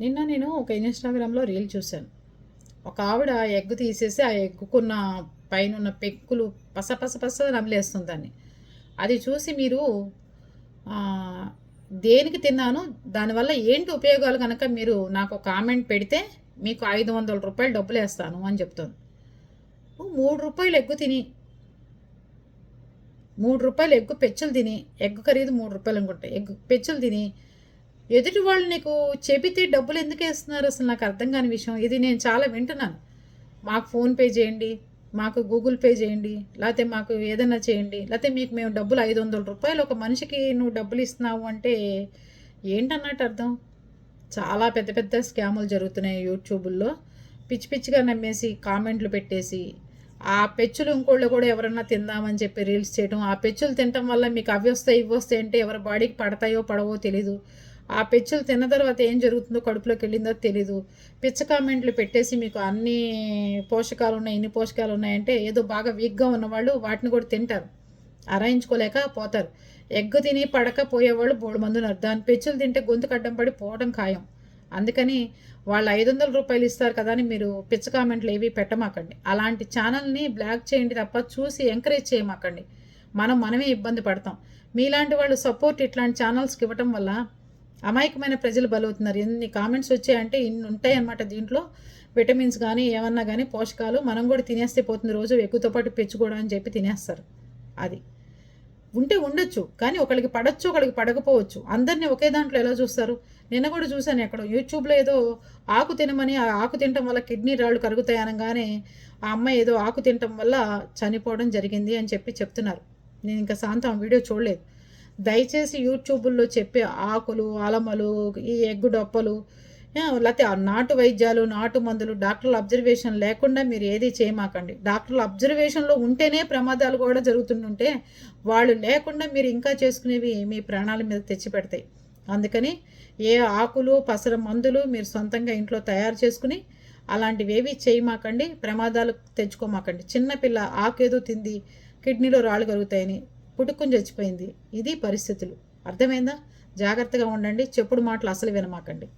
నిన్న నేను ఒక ఇన్స్టాగ్రామ్లో రీల్ చూశాను. ఒక ఆవిడ ఎగ్ తీసేసి ఆ ఎగ్గుకున్న పైన ఉన్న పెక్కులు పస పస పస నమిలేస్తుంది దాన్ని. అది చూసి మీరు దేనికి తిన్నాను? దానివల్ల ఏంటి ఉపయోగాలు కనుక మీరు నాకు కామెంట్ పెడితే మీకు ఐదు వందల రూపాయలు డబ్బులు వేస్తాను అని చెప్తుంది. మూడు రూపాయలు ఎగ్గు తిని. మూడు రూపాయలు ఎగ్గు పెచ్చులు తిని. ఎగ్గు ఖరీదు మూడు రూపాయలు అనుకుంటా. ఎగ్గు పెచ్చులు తిని ఎదుటి వాళ్ళు నీకు చెబితే డబ్బులు ఎందుకు వేస్తున్నారు? అసలు నాకు అర్థం కాని విషయం. ఇది నేను చాలా వింటున్నాను. మాకు ఫోన్పే చేయండి మాకు గూగుల్ పే చేయండి లేకపోతే మాకు ఏదైనా చేయండి లేకపోతే మీకు మేము డబ్బులు ఐదు వందల రూపాయలు ఒక మనిషికి నువ్వు డబ్బులు ఇస్తున్నావు అంటే ఏంటన్నట్టు అర్థం? చాలా పెద్ద పెద్ద స్కాములు జరుగుతున్నాయి యూట్యూబుల్లో. పిచ్చి పిచ్చిగా నమ్మేసి కామెంట్లు పెట్టేసి ఆ పెచ్చులు ఇంకోళ్ళు కూడా ఎవరన్నా తిందామని చెప్పి రీల్స్ చేయడం ఆ పెచ్చులు తినటం వల్ల మీకు అవి వస్తాయి ఇవి వస్తాయి అంటే ఎవరి బాడీకి పడతాయో పడవో తెలీదు. ఆ పెచ్చులు తిన్న తర్వాత ఏం జరుగుతుందో కడుపులోకి వెళ్ళిందో తెలీదు. పిచ్చ కామెంట్లు పెట్టేసి మీకు అన్ని పోషకాలు ఉన్నాయి ఇన్ని పోషకాలు ఉన్నాయంటే ఏదో బాగా వీక్గా ఉన్నవాళ్ళు వాటిని కూడా తింటారు. అరాయించుకోలేక పోతారు. ఎగ్గు తిని పడక పోయేవాళ్ళు బోడు మంది ఉన్నారు దాని పెచ్చులు తింటే గొంతు కడ్డం పడి పోవడం ఖాయం. అందుకని వాళ్ళు ఐదు వందల రూపాయలు ఇస్తారు కదా అని మీరు పిచ్చ కామెంట్లు ఏవి పెట్టమాకండి. అలాంటి ఛానల్ని బ్లాక్ చేయండి తప్ప చూసి ఎంకరేజ్ చేయమాకండి. మనం మనమే ఇబ్బంది పడతాం. మీలాంటి వాళ్ళు సపోర్ట్ ఇట్లాంటి ఛానల్స్కి ఇవ్వటం వల్ల అమాయకమైన ప్రజలు బలవుతున్నారు. ఎన్ని కామెంట్స్ వచ్చాయంటే ఇన్ని ఉంటాయి అన్నమాట దీంట్లో. విటమిన్స్ కానీ ఏమన్నా కానీ పోషకాలు మనం కూడా తినేస్తే పోతుంది. రోజు ఎక్కువతో పాటు పెంచుకోవడం అని చెప్పి తినేస్తారు. అది. ఉంటే ఉండొచ్చు కానీ ఒకరికి పడచ్చు ఒకరికి పడకపోవచ్చు. అందరినీ ఒకే దాంట్లో ఎలా చూస్తారు? నిన్న కూడా చూశాను ఎక్కడ యూట్యూబ్లో ఏదో ఆకు తినమని ఆ ఆకు తినటం వల్ల కిడ్నీ రాళ్ళు కరుగుతాయి అనగానే ఆ అమ్మాయి ఏదో ఆకు తినటం వల్ల చనిపోవడం జరిగింది అని చెప్పి చెప్తున్నారు. నేను ఇంకా సాయంత్రం వీడియో చూడలేదు. దయచేసి యూట్యూబుల్లో చెప్పే ఆకులు అలమలు ఈ ఎగ్గు డొప్పలు లేకపోతే ఆ నాటు వైద్యాలు నాటు మందులు డాక్టర్ల అబ్జర్వేషన్ లేకుండా మీరు ఏది చేయమాకండి. డాక్టర్ల అబ్జర్వేషన్లో ఉంటేనే ప్రమాదాలు కూడా జరుగుతుంటుంటే వాళ్ళు లేకుండా మీరు ఇంకా చేసుకునేవి మీ ప్రాణాల మీద తెచ్చిపెడతాయి అందుకని ఏ ఆకులు పసర మందులు మీరు సొంతంగా ఇంట్లో తయారు చేసుకుని అలాంటివి ఏవి చేయమాకండి. ప్రమాదాలు తెచ్చుకోమాకండి. చిన్నపిల్ల ఆకేదో తింది కిడ్నీలో రాళ్ళు కలుగుతాయని పుట్టుకుని చచ్చిపోయింది. ఇది పరిస్థితులు. అర్థమైందా? జాగ్రత్తగా ఉండండి. చెప్పుడు మాటలు అసలు వినమాకండి.